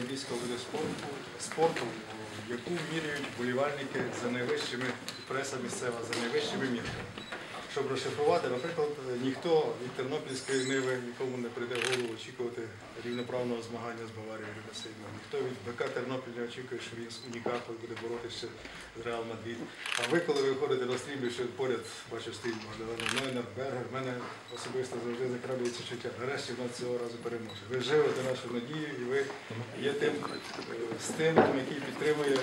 Олімпійського виду спорту, спорту, яку міряють болівальники за найвищими преса місцева, за найвищими мірками. Щоб розшифрувати, наприклад, ніхто від Тернопільської ниви нікому не прийде в голову очікувати рівноправного змагання з Баварією Рівносильно. Ніхто від БК Тернопіль не очікує, що він з Унікапою буде боротися з Реал Мадрид. А ви, коли виходите на стрімлю, що поряд стоїть Магдалена Нойнер, Бергер, в мене особисто завжди закраблюється чуття. Нарешті в нас цього разу переможе. Ви живете нашу надію і ви є тим е, стимулом, який підтримує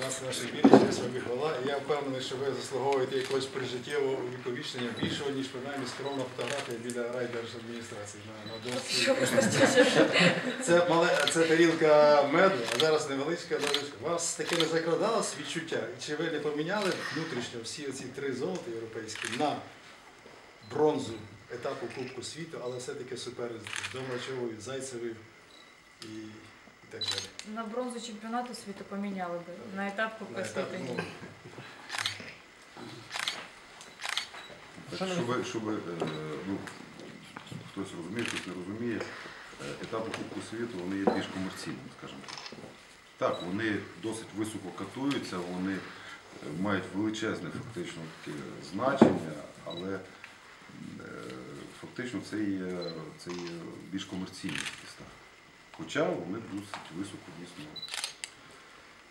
нас, наші вірі, через собі хвала. І я впевнений, що ви заслуговуєте якогось прижиттєвого увіковічення більшого, ніж принаймні скромна фотографія біля райдержадміністрації на, на? Це мале, це тарілка меду, а зараз невеличка дорожка. Вас таке не закрадалось відчуття? Чи ви не поміняли внутрішньо всі ці три золота європейські на бронзу етапу Кубку світу, але все-таки супереч з Домрачовою, Зайцевою і, і так далі? На бронзу чемпіонату світу поміняли би. На етап етап, світу ну, ні. Так, щоб, щоб е, ну, хтось розуміє, хтось не розуміє, е, етапи Кубку світу вони є більш комерційними, скажімо так. Так, вони досить високо катуються, вони е, мають величезне фактично таке значення, але фактично це є, це є більш комерційні старти. Хоча вони досить високо дійсно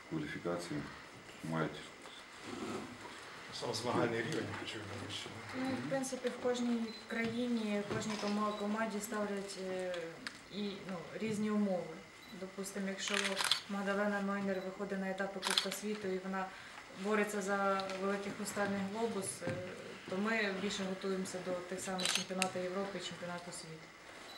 кваліфікацію мають. Сам змагальний рівень, хочу що. Ну, в принципі, в кожній країні, в кожній команді ставлять е, і ну, різні умови. Допустимо, якщо Магдалена Нойнер виходить на етапи Кубка світу і вона бореться за великий хрустальний глобус, е, то ми більше готуємося до тих самих чемпіонатів Європи і чемпіонату світу.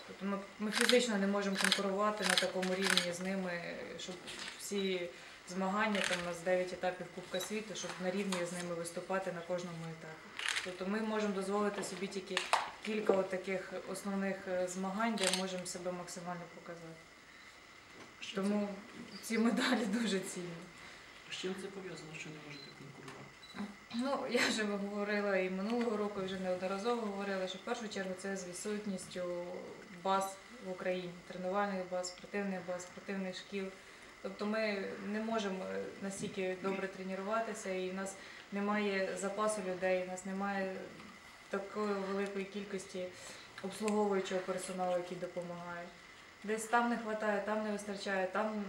Тобто ми фізично не можемо конкурувати на такому рівні з ними, щоб всі змагання, там у нас 9 етапів Кубка світу, щоб на рівні з ними виступати на кожному етапі. Тобто ми можемо дозволити собі тільки кілька от таких основних е, змагань, де можемо себе максимально показати. Тому ці медалі дуже цінні. З чим це пов'язано, що не можете конкурувати? Ну, я вже говорила і минулого року, і вже неодноразово говорила, що в першу чергу це з відсутністю баз в Україні, тренувальних баз, спортивних баз, спортивних шкіл. Тобто ми не можемо настільки добре тренуватися, і в нас немає запасу людей, у нас немає такої великої кількості обслуговуючого персоналу, який допомагає. Десь там не вистачає, там не вистачає, там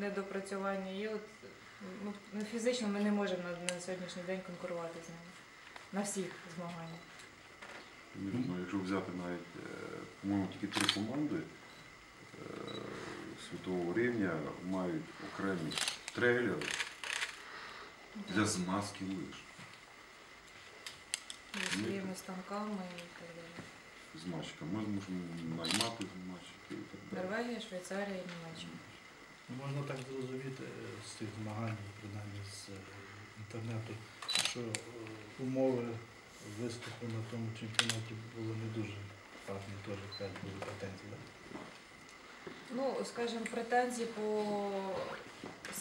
недопрацювання. І от ну, ну, фізично ми не можемо на, на сьогоднішній день конкурувати з ними на всіх змаганнях. Ну, якщо взяти навіть, е, по-моєму, тільки три команди е, світового рівня мають окремі трейлери для змазки лиж. Зі своїми станками і так далі. Змазчика. Ми можемо наймати змазчики і так далі. Норвегія, Швейцарія і Німеччина. Ну, Можна так зрозуміти з цих змагань, принаймні з е, інтернету, що е, умови виступу на тому чемпіонаті були не дуже гарні, теж були претензії. Ну, скажімо, претензій по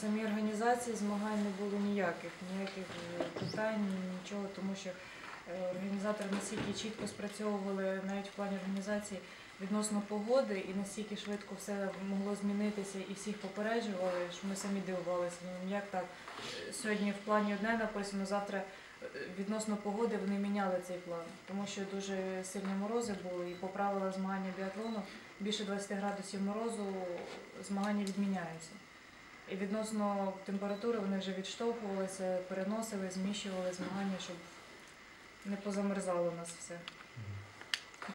самій організації змагань не було ніяких, ніяких питань, нічого, тому що е, організатори настільки чітко спрацьовували навіть в плані організації відносно погоди і настільки швидко все могло змінитися і всіх попереджували, що ми самі дивувалися. Ну, як так? Е, Сьогодні в плані одне написано, завтра відносно погоди вони міняли цей план, тому що дуже сильні морози були і по правилах змагання біатлону більше 20 градусів морозу змагання відміняються. І відносно температури вони вже відштовхувалися, переносили, зміщували змагання, щоб не позамерзало нас все.